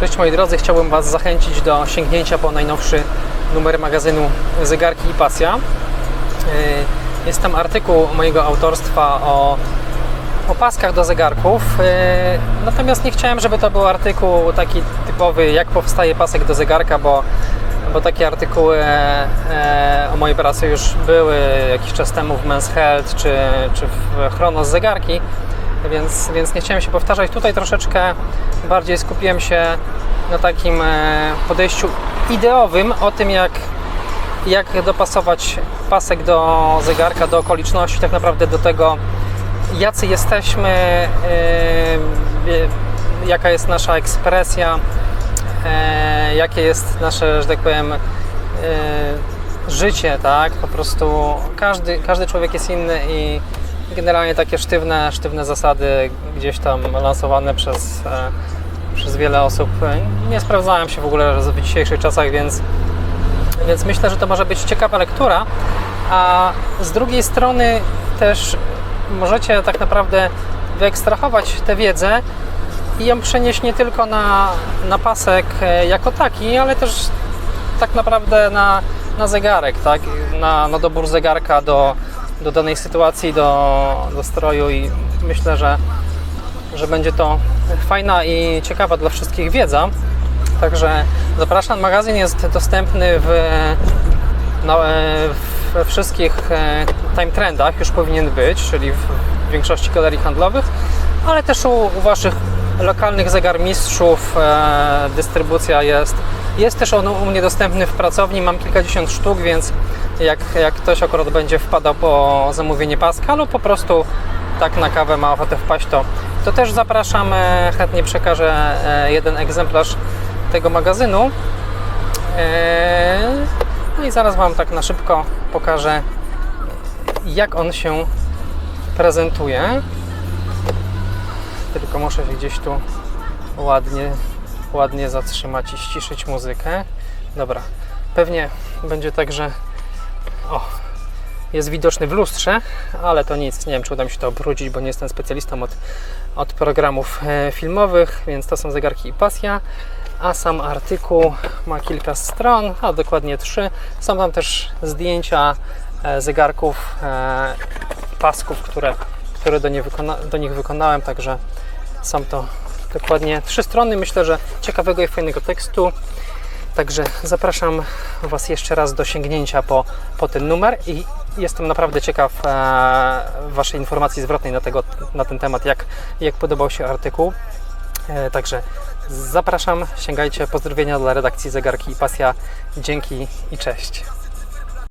Cześć moi drodzy, chciałbym Was zachęcić do sięgnięcia po najnowszy numer magazynu Zegarki i Pasja. Yy, Jest tam artykuł mojego autorstwa o, paskach do zegarków. Yy, Natomiast nie chciałem, żeby to był artykuł taki typowy, jak powstaje pasek do zegarka, bo, bo takie artykuły e, o mojej pracy już były jakiś czas temu w Men's Health czy, czy w Chronos Zegarki więc, więc nie chciałem się powtarzać. Tutaj troszeczkę bardziej skupiłem się na takim e, podejściu ideowym o tym, jak, jak dopasować pasek do zegarka, do okoliczności, tak naprawdę do tego, jacy jesteśmy, e, jaka jest nasza ekspresja, e, jakie jest nasze, że tak powiem, e, życie, tak? Po prostu każdy, każdy człowiek jest inny i generalnie takie sztywne, sztywne zasady gdzieś tam lansowane przez, e, przez wiele osób e, nie sprawdzają się w ogóle w dzisiejszych czasach, więc, więc myślę, że to może być ciekawa lektura. A z drugiej strony też możecie tak naprawdę wyekstrahować tę wiedzę i ją przenieść nie tylko na, na pasek e, jako taki, ale też tak naprawdę na, na zegarek, tak? na, na dobór zegarka do, do danej sytuacji, do, do stroju i myślę, że, że będzie to fajna i ciekawa dla wszystkich wiedza. Także zapraszam. Magazyn jest dostępny w, no, we wszystkich e, time trendach, już powinien być, czyli w większości galerii handlowych, ale też u, u Waszych lokalnych zegarmistrzów e, dystrybucja jest. Jest też on u mnie dostępny w pracowni, mam kilkadziesiąt sztuk, więc jak, jak ktoś akurat będzie wpadał po zamówienie paska lub po prostu tak na kawę ma ochotę wpaść, to, to też zapraszam, e, chętnie przekażę e, jeden egzemplarz tego magazynu. No i zaraz Wam tak na szybko pokażę, jak on się prezentuje. Tylko muszę się gdzieś tu ładnie, ładnie zatrzymać i ściszyć muzykę. Dobra, pewnie będzie tak, że o, jest widoczny w lustrze, ale to nic, nie wiem czy uda mi się to obrócić, bo nie jestem specjalistą od, od programów e, filmowych, więc to są zegarki i pasja. A sam artykuł ma kilka stron, a dokładnie trzy. Są tam też zdjęcia e, zegarków, e, pasków, które, które do, nie wykona, do nich wykonałem, także są to dokładnie trzy strony. Myślę, że ciekawego i fajnego tekstu. Także zapraszam Was jeszcze raz do sięgnięcia po, po ten numer i jestem naprawdę ciekaw e, Waszej informacji zwrotnej na, tego, na ten temat, jak, jak podobał się artykuł. E, także zapraszam, sięgajcie. Pozdrowienia dla redakcji Zegarki i Pasja. Dzięki i cześć.